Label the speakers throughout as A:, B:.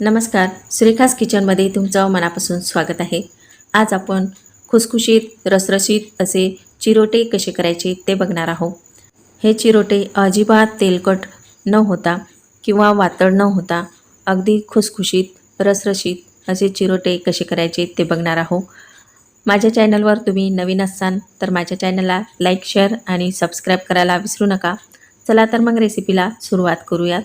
A: नमस्कार श्रीखास किचनमध्ये तुमचं मनापासून स्वागत आहे. आज आपण खुसखुशीत रसरशीत असे चिरोटे कसे करायचे ते बघणार आहोत. हे चिरोटे अजिबात तेलकट न होता किंवा वातळ न होता अगदी खुसखुशीत रसरशीत असे चिरोटे कसे करायचे ते बघणार आहोत. माझ्या चॅनलवर तुम्ही नवीन असाल तर माझ्या चॅनलला लाईक शेअर आणि सबस्क्राईब करायला विसरू नका. चला तर मग रेसिपीला सुरुवात करूयात.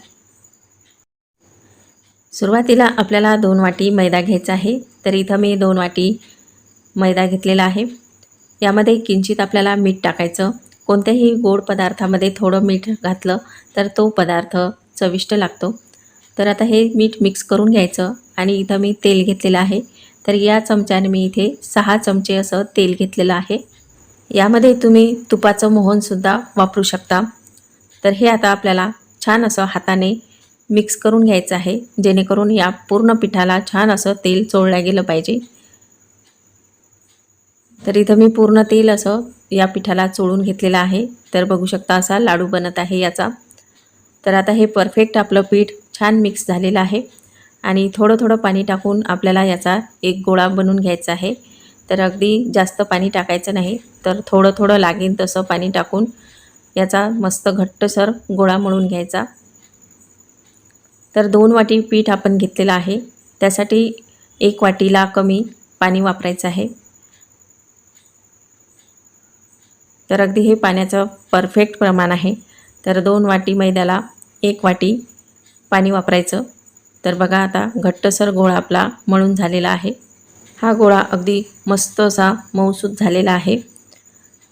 A: सुरुवातीला आपल्याला दोन वाटी मैदा घ्यायचा आहे. तर इथं मी दोन वाटी मैदा घेतलेला आहे. यामध्ये किंचित आपल्याला मीठ टाकायचं. कोणत्याही गोड पदार्थामध्ये थोडं मीठ घातलं तर तो पदार्थ चविष्ट लागतो. तर आता हे मीठ मिक्स करून घ्यायचं आणि इथं मी तेल घेतलेलं आहे. तर या चमच्याने मी इथे सहा चमचे असं तेल घेतलेलं आहे. यामध्ये तुम्ही तुपाचं मोहनसुद्धा वापरू शकता. तर हे आता आपल्याला छान असं हाताने मिक्स करून घ्यायचं आहे जेणेकरून या पूर्ण पिठाला छान असं तेल चोळलं गेलं पाहिजे. तर इथं मी पूर्ण तेल असं या पिठाला चोळून घेतलेलं आहे. तर बघू शकता असा लाडू बनत आहे याचा. तर आता हे परफेक्ट आपलं पीठ छान मिक्स झालेलं आहे. आणि थोडं थोडं पाणी टाकून आपल्याला याचा एक गोळा बनवून घ्यायचा आहे. तर अगदी जास्त पाणी टाकायचं नाही तर थोडं थोडं लागेल तसं पाणी टाकून याचा मस्त घट्टसर गोळा मळून घ्यायचा. तर दोन वाटी पीठ आपण घेतलेलं आहे. त्यासाठी एक वाटीला कमी पाणी वापरायचं आहे. तर अगदी हे पाण्याचं परफेक्ट प्रमाण आहे. तर दोन वाटी मैद्याला एक वाटी पाणी वापरायचं. तर बघा आता घट्टसर गोळा आपला मळून झालेला आहे. हा गोळा अगदी मस्त असा मऊसूत झालेला आहे.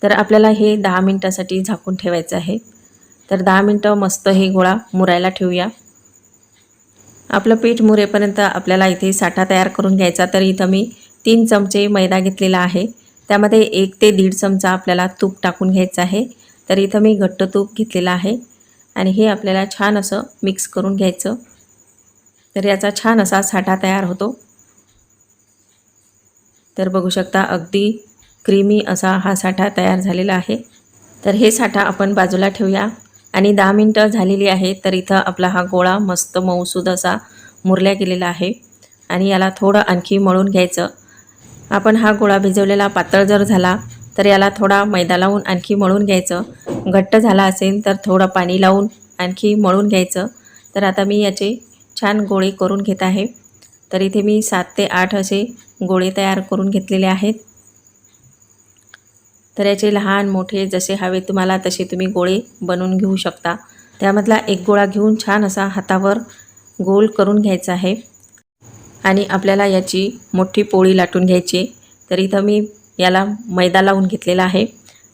A: तर आपल्याला हे दहा मिनटासाठी झाकून ठेवायचं आहे. तर दहा मिनटं मस्त हे गोळा मुरायला ठेवूया. आपलं पीठ मुरेपर्यंत आपल्याला इथे साठा तयार करून घ्यायचा. तर इथं मी तीन चमचे मैदा घेतलेला आहे. त्यामध्ये एक ते दीड चमचा आपल्याला तूप टाकून घ्यायचं आहे. तर इथं मी घट्ट तूप घेतलेलं आहे. आणि हे आपल्याला छान असं मिक्स करून घ्यायचं. तर याचा छान असा साठा तयार होतो. तर बघू शकता अगदी क्रीमी असा हा साठा तयार झालेला आहे. तर हे साठा आपण बाजूला ठेवूया. आणि दहा मिनटं झालेली आहे तर इथं आपला हा गोळा मस्त मऊसूद असा मुरल्या गेलेला आहे. आणि याला थोडं आणखी मळून घ्यायचं. आपण हा गोळा भिजवलेला पातळ जर झाला तर याला थोडा मैदा लावून आणखी मळून घ्यायचं. घट्ट झाला असेल तर थोडं पाणी लावून आणखी मळून घ्यायचं. तर आता मी याचे छान गोळे करून घेत आहे. तर इथे मी सात ते आठ असे गोळे तयार करून घेतलेले आहेत. तर याचे लहान मोठे जसे हवे तुम्हाला तसे तुम्ही गोळे बनवून घेऊ शकता. त्यामधला एक गोळा घेऊन छान असा हातावर गोल करून घ्यायचा आहे. आणि आपल्याला याची मोठी पोळी लाटून घ्यायची तर इथं मी याला मैदा लावून घेतलेला आहे.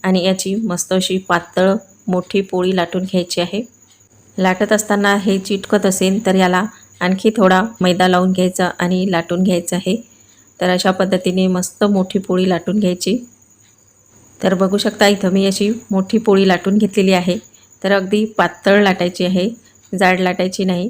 A: आणि याची मस्त अशी पातळ मोठी पोळी लाटून घ्यायची आहे. लाटत असताना हे चिटकत असेल तर याला आणखी थोडा मैदा लावून घ्यायचा आणि लाटून घ्यायचा आहे. तर अशा पद्धतीने मस्त मोठी पोळी लाटून घ्यायची. तर बघू शकता इथं मी अशी मोठी पोळी लाटून घेतलेली आहे. तर अगदी पातळ लाटायची आहे. जाड लाटायची नाही.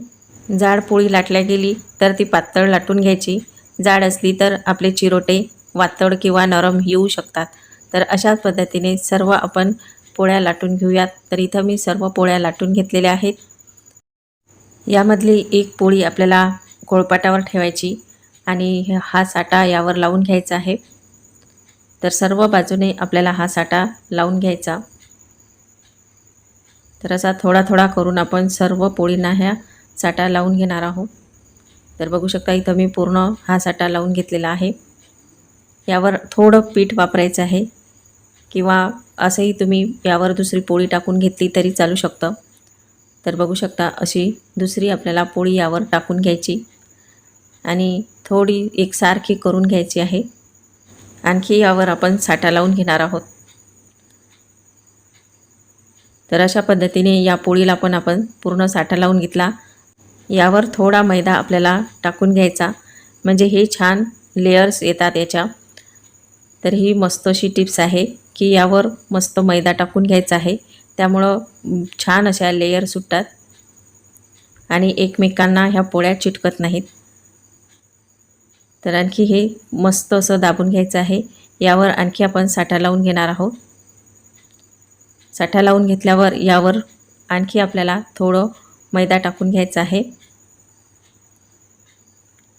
A: जाड पोळी लाटल्या गेली तर ती पातळ लाटून घ्यायची. जाड असली तर आपले चिरोटे वातळ किंवा नरम येऊ शकतात. तर अशाच पद्धतीने सर्व आपण पोळ्या लाटून घेऊयात. तर इथं मी सर्व पोळ्या लाटून घेतलेल्या आहेत. यामधली एक पोळी आपल्याला कोळपाटावर ठेवायची आणि हा साठा यावर लावून घ्यायचा आहे. तर सर्व बाजूने आपल्याला हा साठा लावून घ्यायचा. तर असा थोडा थोडा करून आपण सर्व पोळींना ह्या साठा लावून घेणार आहोत. तर बघू शकता इथं मी पूर्ण हा साठा लावून घेतलेला आहे. यावर थोडं पीठ वापरायचं आहे किंवा असंही तुम्ही यावर दुसरी पोळी टाकून घेतली तरी चालू शकतं. तर बघू शकता अशी दुसरी आपल्याला पोळी यावर टाकून घ्यायची आणि थोडी एकसारखी करून घ्यायची आहे. आणखी यावर आपण साठा लावून घेणार आहोत. तर अशा पद्धतीने या पोळीला पण आपण पूर्ण साठा लावून घेतला. यावर थोडा मैदा आपल्याला टाकून घ्यायचा. म्हणजे हे छान लेयर्स येतात याच्या. तर ही मस्त अशी टिप्स आहे की यावर मस्त मैदा टाकून घ्यायचा आहे. त्यामुळं छान अशा लेयर सुटतात. आणि एकमेकांना ह्या पोळ्या चिटकत नाहीत. तर आणखी हे मस्त असं दाबून घ्यायचं आहे. यावर आणखी आपण साठा लावून घेणार आहोत. साठा लावून घेतल्यावर यावर आणखी आपल्याला थोडं मैदा टाकून घ्यायचा आहे.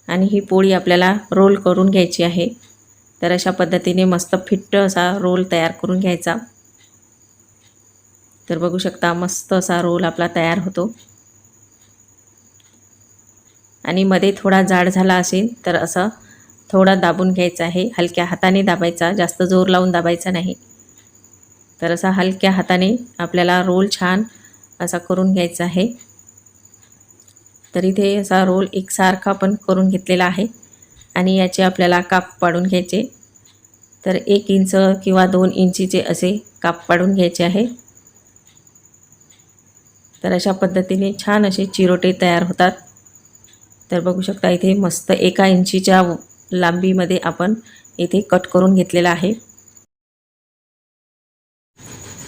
A: आणि ही पोळी आपल्याला रोल करून घ्यायची आहे. तर अशा पद्धतीने मस्त फिट्ट असा रोल तयार करून घ्यायचा. तर बघू शकता मस्त असा रोल आपला तयार होतो. आणि मध्ये थोडा जाड झाला असेल तर असं थोडा दाबून घ्यायचा आहे. हलक्या हाताने दाबायचा जास्त जोर लावून दाबायचा नाही. तर असा हलक्या हाताने आपल्याला रोल छान असा करून घ्यायचा आहे. तर इथे असा रोल एकसारखा पण करून घेतलेला आहे. आणि याचे आपल्याला काप पाडून घ्यायचे. तर एक इंच किंवा दोन इंचीचे असे काप पाडून घ्यायचे आहे. तर अशा पद्धतीने छान असे चिरोटे तयार होतात. तर बघू शकता इथे मस्त एका इंचीच्या लांबीमध्ये आपण इथे कट करून घेतलेला आहे.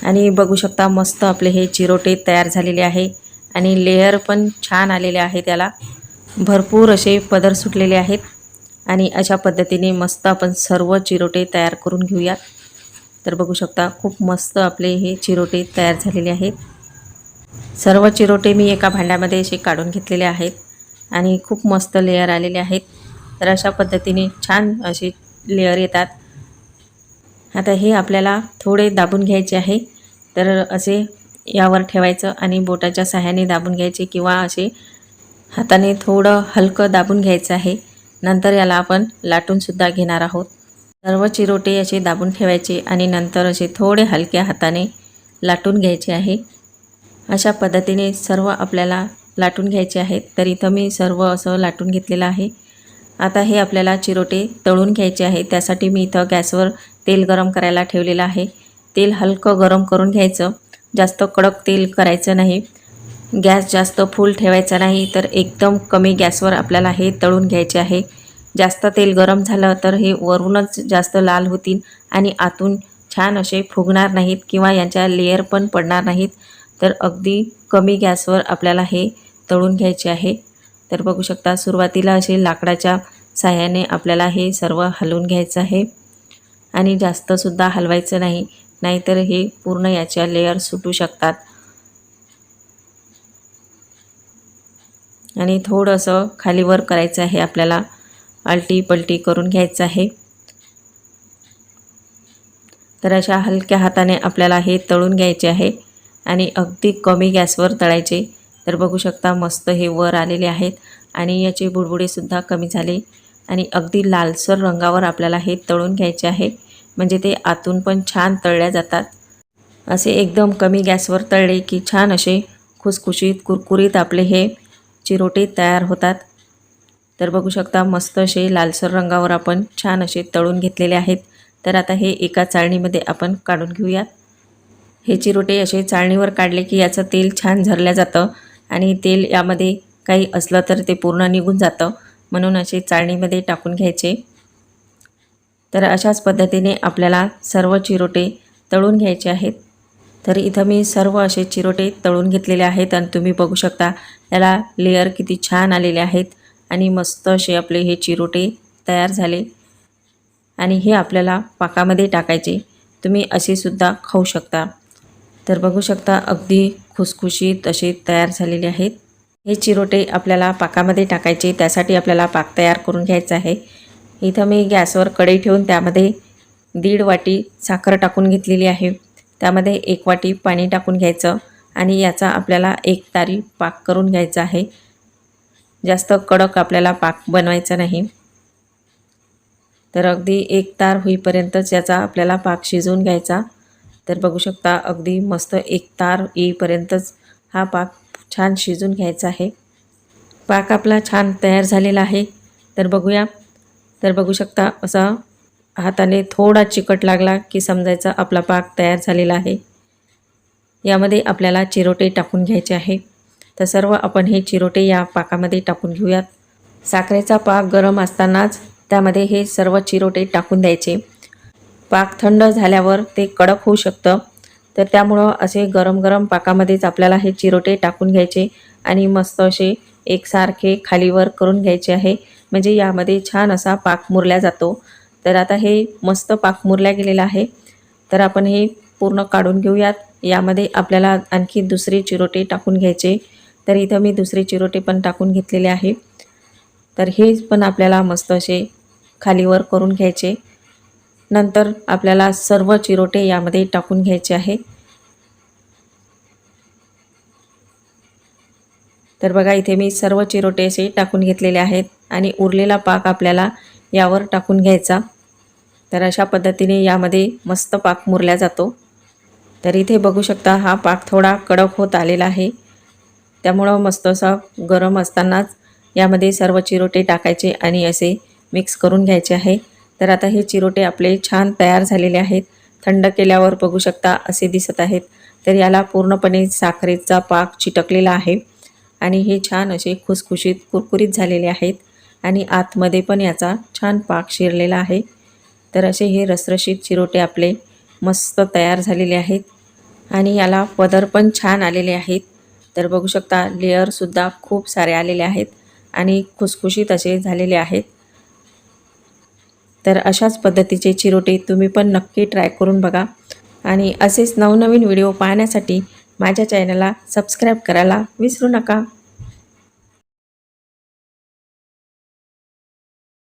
A: आणि बघू शकता मस्त आपले हे चिरोटे तयार झालेले आहे आणि लेअर पण छान आलेले आहे त्याला. भरपूर असे पदर सुटलेले आहेत आणि अशा पद्धतीने मस्त आपण सर्व चिरोटे तयार करून घेऊयात. तर बघू शकता खूप मस्त आपले हे चिरोटे तयार झालेले आहेत. सर्व चिरोटे मी एका भांड्यामध्ये असे काढून घेतलेले आहेत. आणि खूप मस्त लेयर आलेले आहेत. तर अशा पद्धतीने छान असे लेयर येतात. आता हे आपल्याला थोडे दाबून घ्यायचे आहे. तर असे यावर ठेवायचं आणि बोटाच्या सहाय्याने दाबून घ्यायचे किंवा असे हाताने थोडं हलकं दाबून घ्यायचं आहे. नंतर याला आपण लाटूनसुद्धा घेणार आहोत. सर्व चिरोटे असे दाबून ठेवायचे आणि नंतर असे थोडे हलक्या हाताने लाटून घ्यायचे आहे. अशा पद्धतीने सर्व आपल्याला लाटून घ्यायचे आहेत. तर इथं मी सर्व असं लाटून घेतलेलं आहे. आता हे आपल्याला चिरोटे तळून घ्यायचे आहे त्यासाठी मी इथं गॅसवर तेल गरम करायला ठेवलेलं आहे. तेल हलकं गरम करून घ्यायचं. जास्त कडक तेल करायचं नाही. गॅस जास्त फुल ठेवायचा नाही तर एकदम कमी गॅसवर आपल्याला हे तळून घ्यायचे आहे. जास्त तेल गरम झालं तर हे वरूनच जास्त लाल होतील आणि आतून छान असे फुगणार नाहीत किंवा यांच्या लेअर पण पडणार नाहीत. तर अगदी कमी गॅसवर आपल्याला हे तळून घ्यायचे आहे. तर बघू शकता सुरुवातीला असे लाकडाच्या साह्याने आपल्याला हे सर्व हलवून घ्यायचं आहे. आणि जास्तसुद्धा हलवायचं नाही नाहीतर हे पूर्ण याच्या लेअर सुटू शकतात. आणि थोडंसं खालीवर करायचं आहे आपल्याला आलटी पलटी करून घ्यायचं आहे. तर अशा हलक्या हाताने आपल्याला हे तळून घ्यायचे आहे आणि अगदी कमी गॅसवर तळायचे. तर बघू शकता मस्त हे वर आलेले आहेत आणि याचे बुडबुडेसुद्धा कमी झाले. आणि अगदी लालसर रंगावर आपल्याला हे तळून घ्यायचे आहे म्हणजे ते आतून पण छान तळल्या जातात. असे एकदम कमी गॅसवर तळले की छान असे खुसखुशीत कुरकुरीत आपले हे चिरोटे तयार होतात. तर बघू शकता मस्त असे लालसर रंगावर आपण छान असे तळून घेतलेले आहेत. तर आता हे एका चाळणीमध्ये आपण काढून घेऊयात. हे चिरोटे असे चाळणीवर काढले की याचं तेल छान झरलं जातं. आणि तेल यामध्ये काही असलं तर ते पूर्ण निघून जातं. म्हणून असे चाळणीमध्ये टाकून घ्यायचे. तर अशाच पद्धतीने आपल्याला सर्व चिरोटे तळून घ्यायचे आहेत. तर इथं मी सर्व असे चिरोटे तळून घेतलेले आहेत आणि तुम्ही बघू शकता याला लेअर किती छान आलेले आहेत आणि मस्त असे आपले हे चिरोटे तयार झाले. आणि हे आपल्याला पाकामध्ये टाकायचे. तुम्ही असेसुद्धा खाऊ शकता. तर बघू शकता अगदी खुसखुशीत असे तयार झालेले आहेत. हे चिरोटे आपल्याला पाकामध्ये टाकायचे त्यासाठी आपल्याला पाक तयार करून घ्यायचा आहे. इथं मी गॅसवर कढई ठेवून त्यामध्ये दीड वाटी साखर टाकून घेतलेली आहे. त्यामध्ये एक वाटी पाणी टाकून घ्यायचं आणि याचा आपल्याला एक तारी पाक करून घ्यायचा आहे. जास्त कडक आपल्याला पाक बनवायचा नाही. तर अगदी एक तार होईपर्यंतच याचा आपल्याला पाक शिजवून घ्यायचा. तर बघू शकता अगदी मस्त एक तार येईपर्यंतच हा पाक छान शिजून घ्यायचा आहे. पाक आपला छान तयार झालेला आहे. तर बघूया. तर बघू शकता असा हाताने थोडा चिकट लागला की समजायचा आपला पाक तयार झालेला आहे. यामध्ये आपल्याला चिरोटे टाकून घ्यायचे आहे. तर सर्व आपण हे चिरोटे या पाकामध्ये टाकून घेऊयात. साखरेचा पाक गरम असतानाच त्यामध्ये हे सर्व चिरोटे टाकून द्यायचे. पाक थंड झाल्यावर ते कडक होऊ शकतं. तर त्यामुळं असे गरम गरम पाकामध्येच आपल्याला हे चिरोटे टाकून घ्यायचे आणि मस्त असे एकसारखे खालीवर करून घ्यायचे आहे. म्हणजे यामध्ये छान असा पाक मुरला जातो. तर आता हे मस्त पाक मुरला गेलेला आहे. तर आपण हे पूर्ण काढून घेऊयात. यामध्ये आपल्याला आणखी दुसरे चिरोटे टाकून घ्यायचे. तर इथं मी दुसरे चिरोटे पण टाकून घेतलेले आहे. तर हे पण आपल्याला मस्त असे खालीवर करून घ्यायचे. नंतर आपल्याला सर्व चिरोटे यामध्ये टाकून घ्यायचे आहे. तर बघा इथे मी सर्व चिरोटे असे टाकून घेतलेले आहेत आणि उरलेला पाक आपल्याला यावर टाकून घ्यायचा. तर अशा पद्धतीने यामध्ये मस्त पाक मुरला जातो. तर इथे बघू शकता हा पाक थोडा कडक होत आलेला आहे. त्यामुळं मस्त असा गरम असतानाच यामध्ये सर्व चिरोटे टाकायचे आणि असे मिक्स करून घ्यायचे आहे. तर आता हे चिरोटे आपले छान तयार झालेले आहेत. थंड केल्यावर बघू शकता असे दिसत आहेत. तर याला पूर्णपणे साखरेचा पाक चिटकलेला आहे. आणि हे छान असे खुसखुशीत कुरकुरीत झालेले आहेत. आणि आतमध्ये पण याचा छान पाक शिरलेला आहे. तर असे हे रसरशीत चिरोटे आपले मस्त तयार झालेले आहेत. आणि याला पदर पण छान आलेले आहेत. तर बघू शकता लेअरसुद्धा खूप सारे आलेले आहेत. आणि खुसखुशीत असे झालेले आहेत. तर अशाच पद्धतीचे चिरोटे तुम्ही पण नक्की ट्राय करून बघा. आणि असेच नवनवीन व्हिडिओ पाहण्यासाठी माझ्या चॅनलला सबस्क्राईब करायला विसरू नका.